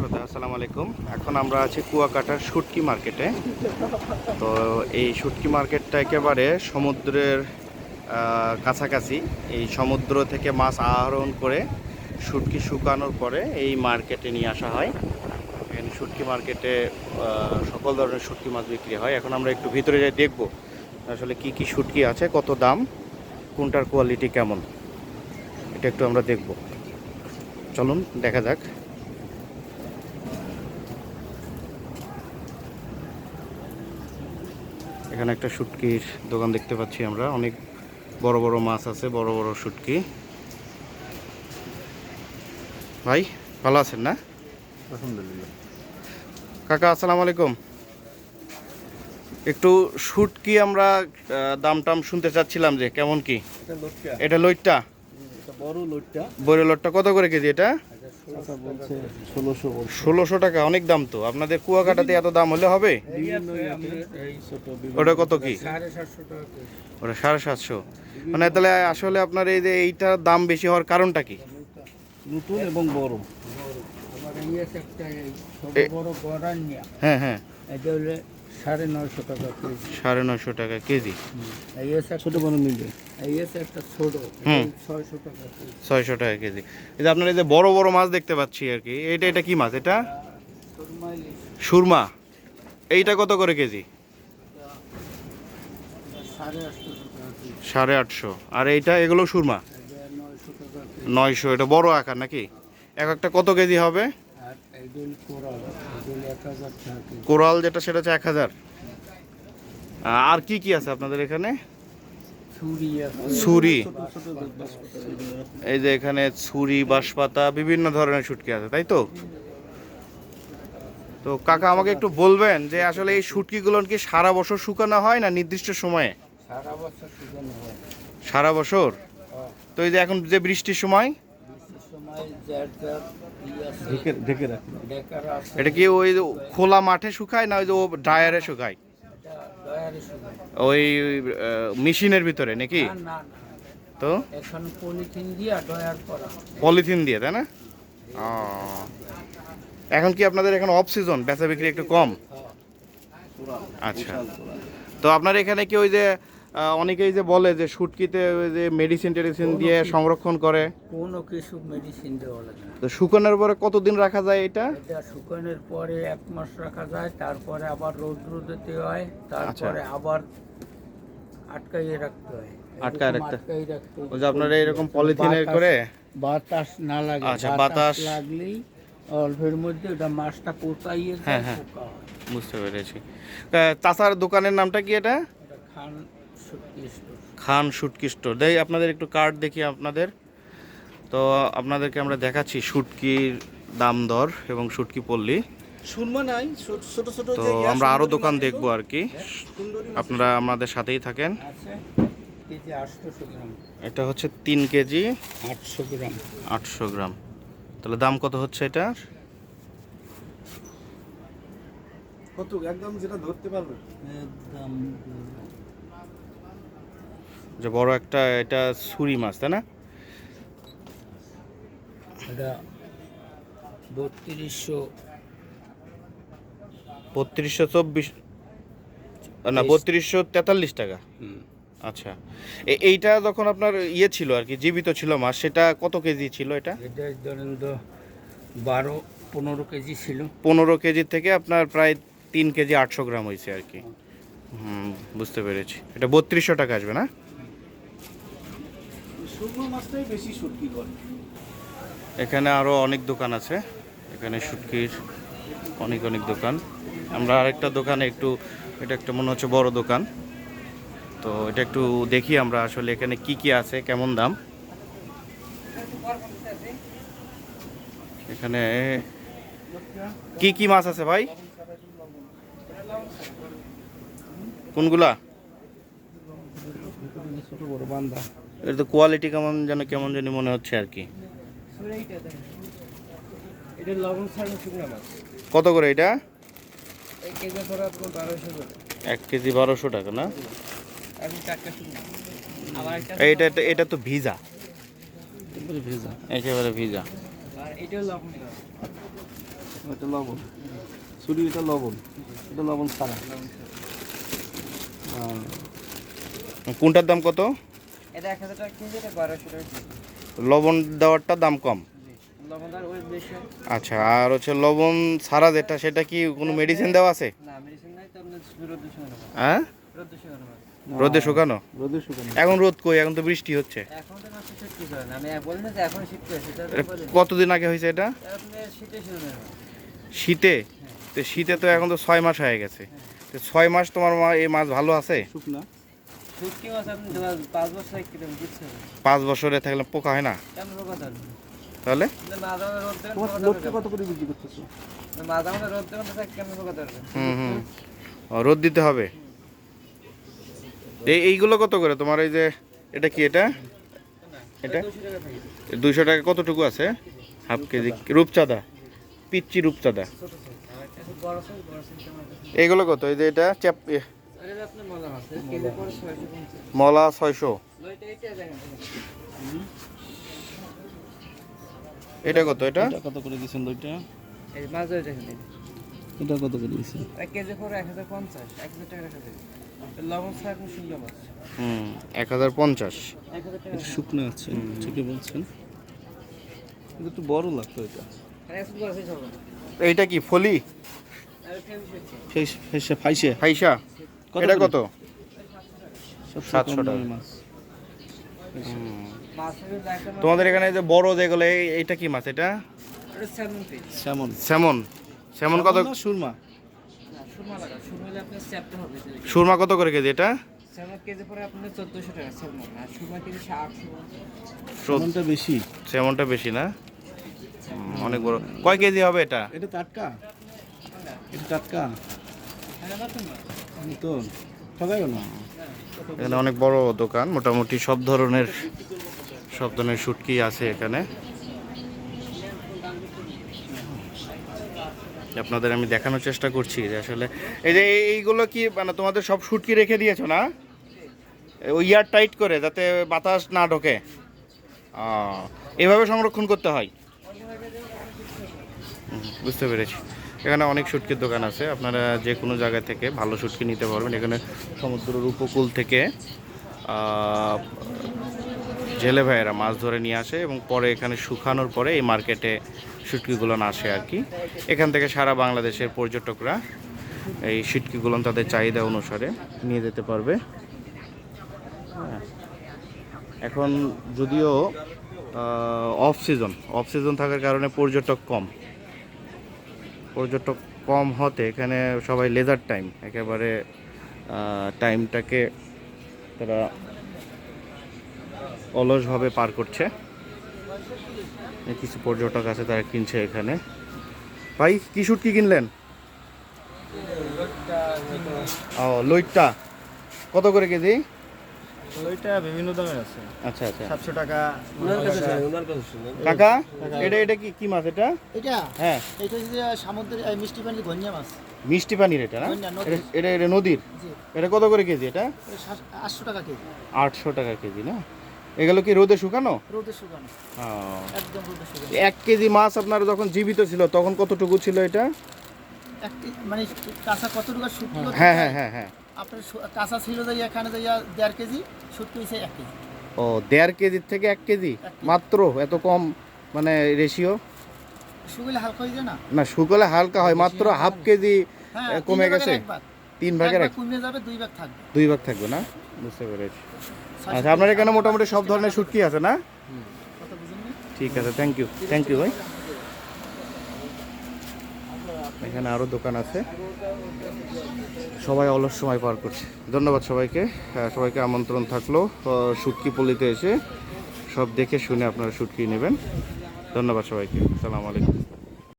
শ্রোতা আসসালামু আলাইকুম। এখন আমরা আছি কুয়াকাটার শুটকি মার্কেটে। তো এই শুটকি মার্কেটটা একেবারে সমুদ্রের কাছাকাছি। এই সমুদ্র থেকে মাছ আহরণ করে শুটকি শুকানোর পরে এই মার্কেটে নিয়ে আসা হয়। এখানে শুটকি মার্কেটে সকল ধরনের শুটকি মাছ বিক্রি হয়। এখন আমরা একটু ভিতরে যাই, দেখব আসলে কি কি শুটকি আছে, কত দাম, কোনটার কোয়ালিটি কেমন। এটা একটু আমরা দেখব। চলুন, দেখা যাক। এখানে একটা শুটকির দোকান দেখতে পাচ্ছি আমরা। অনেক বড় বড় মাছ আছে বড় বড় শুটকি। ভাই ভালো আছেন না? আলহামদুলিল্লাহ। কাকা আসসালামু আলাইকুম। একটু শুটকি আমরা দাম টাম শুনতে চাচ্ছিলাম যে কেমন কি? এটা লইটটা বড় লোটকা। বইয়ের লটটা কত করে কেজি এটা? ষোলোশো টাকা অনেক দাম তো। আপনাদের কুয়াকাটাতে এত দাম হলে হবে? ওটা কত কি। ওটা সাড়ে সাতশো। মানে তাহলে আসলে আপনার এই যে এইটার দাম বেশি হওয়ার কারণটা কি? নতুন এবং বড়। হ্যাঁ হ্যাঁ। সাড়ে নয়শো টাকা কেজি। সাড়ে নশো টাকা কেজি। ছোট বড় মিলে। ছয়শো টাকা কেজি ছয়শো এই যে আপনার এই যে বড় বড় মাছ দেখতে পাচ্ছি আর কি এটা এটা কি মাছ এটা? সুরমা। এইটা কত করে কেজি? সাড়ে আটশো আর এইটা এগুলো সুরমা? নয়শো এটা বড় আকার নাকি? এক একটা কত কেজি হবে? কোরাল যেটা সেটা হচ্ছে এক হাজার। আর কি কি আছে আপনাদের এখানে? ছুরি। এই যে এখানে ছুরি বাঁশপাতা বিভিন্ন ধরনের শুটকি আছে তাই তো? তো কাকা আমাকে একটু বলবেন যে আসলে এই শুটকিগুলো কি সারা বছর শুকানো হয় না নির্দিষ্ট সময়ে? সারা বছর শুকানো হয়। সারা বছর। তো এই যে এখন যে বৃষ্টির সময়? এটা কি ওই যে খোলা মাঠে শুকায় না ওই যে ও ড্রায়ারে শুকায়? ওই মেশিনের ভিতরে নাকি? তো? এখন পলিথিন দিয়ে ডয়ার করা। পলিথিন দিয়ে তাই না? ও। এখন কি আপনাদের এখানে অফ সিজন বেচা বিক্রি একটু কম? আচ্ছা। তো আপনার এখানে কি ওই যে অনেকেই যে বলে যে শুটকিতে যে মেডিসিন টেডিসিন দিয়ে সংরক্ষণ করে। কোনো কিছু মেডিসিন দেওয়া লাগে তো শুকানোর পরে কতদিন রাখা যায় এটা? এটা শুকানোর পরে এক মাস রাখা যায় তারপরে আবার রৌদ্র দিতে হয় তারপরে আবার আটকাইয়ে রাখতে হয়। আটকায় রাখতে- ওই যে আপনারা এরকম পলিথিনের করে বাতাস না লাগে। আচ্ছা, বাতাস লাগলেই অল্পের মধ্যে ওটা মাছটা কোথাইয়ে হ্যাঁ, হ্যাঁ। বুঝতে পেরেছি। চাচার দোকানের নামটা কি এটা খান খান শুটকি স্টোর দেই আপনাদের একটু কার্ড দেখি আপনাদের। তো আপনাদেরকে আমরা দেখাচ্ছি শুটকির দাম দর এবং শুটকি পল্লী। সুরমা নাই ছোট ছোট ছোট তো আমরা আরও দোকান দেখব আর কি। আপনারা আমাদের সাথেই থাকেন। এটা হচ্ছে তিন কেজি। আটশো গ্রাম। আটশো গ্রাম। তাহলে দাম কত হচ্ছে এটা? কত? একদম যেটা ধরতে পারবে। যে বড় একটা এটা ছুরি মাছ তাই না? এটা বত্রিশশো বত্রিশশো চব্বিশ না বত্রিশশো তেতাল্লিশ টাকা। আচ্ছা এইটা যখন আপনার ইয়ে ছিল আর কি জীবিত ছিল মাছ সেটা কত কেজি ছিল এটা? এটা ধরেন তো বারো পনেরো কেজি ছিল। পনেরো কেজি থেকে আপনার প্রায় তিন কেজি আটশো গ্রাম হয়েছে আর কি। হুম বুঝতে পেরেছি। এটা বত্রিশশো টাকা আসবে না? সুরমা মাছটাই বেশি শুটকি করে। এখানে আরও অনেক দোকান আছে। এখানে শুটকির অনেক অনেক দোকান। আমরা আরেকটা দোকানে একটু, এটা একটা মনে হচ্ছে বড় দোকান। তো এটা একটু দেখি আমরা আসলে এখানে কি কি আছে, কেমন দাম। এখানে কি কি মাছ আছে ভাই? কোনগুলা? এর তো কোয়ালিটি কেমন যেন কেমন যেন মনে হচ্ছে আর কি। এটা কত করে এটা? এক কেজি বারোশো টাকা। না? এটা- এটা তো ভিজা। ভেজা। একেবারে ভিজা। এটা লবণ। ছুরি এটা লবণ। এটা লবণ ছাড়া। কোনটার দাম কত? এটা এক হাজার টাকা কেজি এটা বারোশো টাকা কেজি। লবণ দেওয়ারটা দাম কম? হয়। আচ্ছা আর হচ্ছে লবণ ছাড়া যেটা সেটা কি কোনো মেডিসিন দেওয়া আছে? হ্যাঁ? রোদ শুকানো রোদে শুকানো এখন রোদ কই? এখন তো বৃষ্টি হচ্ছে। কতদিন আগে হয়েছে এটা? শীতে শীতে? তো শীতে তো এখন তো ছয় মাস হয়ে গেছে। তো ছয় মাস তোমার মা এই মাছ ভালো আছে? শুকনা শুটকি মাছ আপনি দু- পাঁচ বছর পাঁচ থাকলে পোকা হয় না? তাহলে? মাঝে মাঝে রোদ দিতে হবে? এই এইগুলো কত করে? তোমার এই যে এটা কি এটা? এটা? দুশো টাকা থাকে দুইশো টাকা কতটুকু আছে? Half kg. রূপচাঁদা। পিচ্চি রূপচাঁদা। এইগুলো কত? এই যে এটা চ্যাপ মলা ছয়শো। এটা কত এটা? এটা কত করে দিয়েছেন দুইটা। এটা কত করে দিয়েছেন? এক কেজি পরে এক হাজার পঞ্চাশ এক হাজার টাকা রাখা যাবে লবণ ছাড় আপনি সুন্দর মাছ। হুম এক হাজার পঞ্চাশ। শুকনো আছে ঠিকই বলছেন। কিন্তু একটু বড় লাগতো এটা। আর একশো বড় সাইজ হবে এইটা কি ফলি? ফাইসে? কত এটা কত? সাতশো টাকা। তোমাদের এখানে যে বড় যেগুলো এই- এইটা কি মাছ এটা? স্যামন। স্যামন। স্যামন কত সুরমা। সুরমা কত করে কেজি এটা? স্যামনটা বেশি। স্যামনটা বেশি না? অনেক বড়। কয় কেজি হবে এটা? এটা টাটকা। এটা টাটকা। এখানে অনেক বড় দোকান, মোটামুটি সব ধরনের সব ধরনের শুটকি আছে এখানে। আপনাদের আমি দেখানোর চেষ্টা করছি যে আসলে, এই যে এইগুলো কি মানে তোমাদের সব শুটকি রেখে দিয়েছ না? ওই ইয়ার টাইট করে যাতে বাতাস না ঢোকে। এভাবে সংরক্ষণ করতে হয়। বুঝতে পেরেছি। এখানে অনেক শুটকির দোকান আছে। আপনারা যে কোনো জায়গা থেকে ভালো শুটকি নিতে পারবেন। এখানে সমুদ্রের উপকূল থেকে জেলে ভাইয়েরা মাছ ধরে নিয়ে আসে এবং পরে এখানে শুকানোর পরে এই মার্কেটে শুটকিগুলো আসে আর কি। এখান থেকে সারা বাংলাদেশের পর্যটকরা এই শুটকিগুলো তাদের চাহিদা অনুসারে নিয়ে যেতে পারবে। হ্যাঁ। এখন যদিও অফ সিজন অফ সিজন থাকার কারণে পর্যটক কম। পর্যটক কম হতে এখানে সবাই লেজার টাইম একেবারে টাইমটাকে তারা অলসভাবে পার করছে। কিছু পর্যটক আছে তারা কিনছে এখানে। ভাই কি শুট কি কিনলেন? ও লইটটা কত করে কেজি? ওইটা বিভিন্ন দামের আছে। আচ্ছা আচ্ছা। সাতশো টাকা কাকা এটা এটা কি কি মাছ এটা? এটা? হ্যাঁ। এটা হচ্ছে যে সমুদ্রের মিষ্টি পানির ধনিয়া মাছ। মিষ্টি পানির এটা না? এটা- এটা নদীর? এটা কত করে কেজি এটা? এটা সাত- আটশো টাকা কেজি। আটশো টাকা কেজি না? এগুলো কি রোদে শুকানো? রোদে শুকানো। ও। একদম রোদে শুকানো। এক কেজি মাছ আপনার যখন জীবিত ছিল তখন কতটুকু ছিল এটা? মানে কাঁচা কতটুকু শুটকি হ্যাঁ হ্যাঁ হ্যাঁ হ্যাঁ। আপনার কাঁচা ছিল যে এখানে যে ইয়া দেড় কেজি শুটকি হয়েছে এক কেজি। ও দেড় কেজির থেকে এক কেজি? মাত্র? এত কম মানে রেশিও শুকলে হালকা হয়ে যায় না? না শুকলে হালকা হয় মাত্র হাফ কেজি হ্যাঁ কমে গেছে? তিন ভাগের এক কমে যাবে দুই ভাগ থাকবে। দুই ভাগ থাকবে না? বুঝতে পেরেছি। আচ্ছা আপনার এখানে মোটামুটি সব ধরনের শুটকি আছে না? ঠিক আছে থ্যাংক ইউ থ্যাংক ইউ ভাই। এখানে আরও দোকান আছে। সবাই অলস সময় পার করছে। ধন্যবাদ সবাইকে। সবাইকে আমন্ত্রণ থাকল। সুটকি পলিতে এসে সব দেখে শুনে আপনারা সুটকি নেবেন। ধন্যবাদ সবাইকে। আসসালামু আলাইকুম।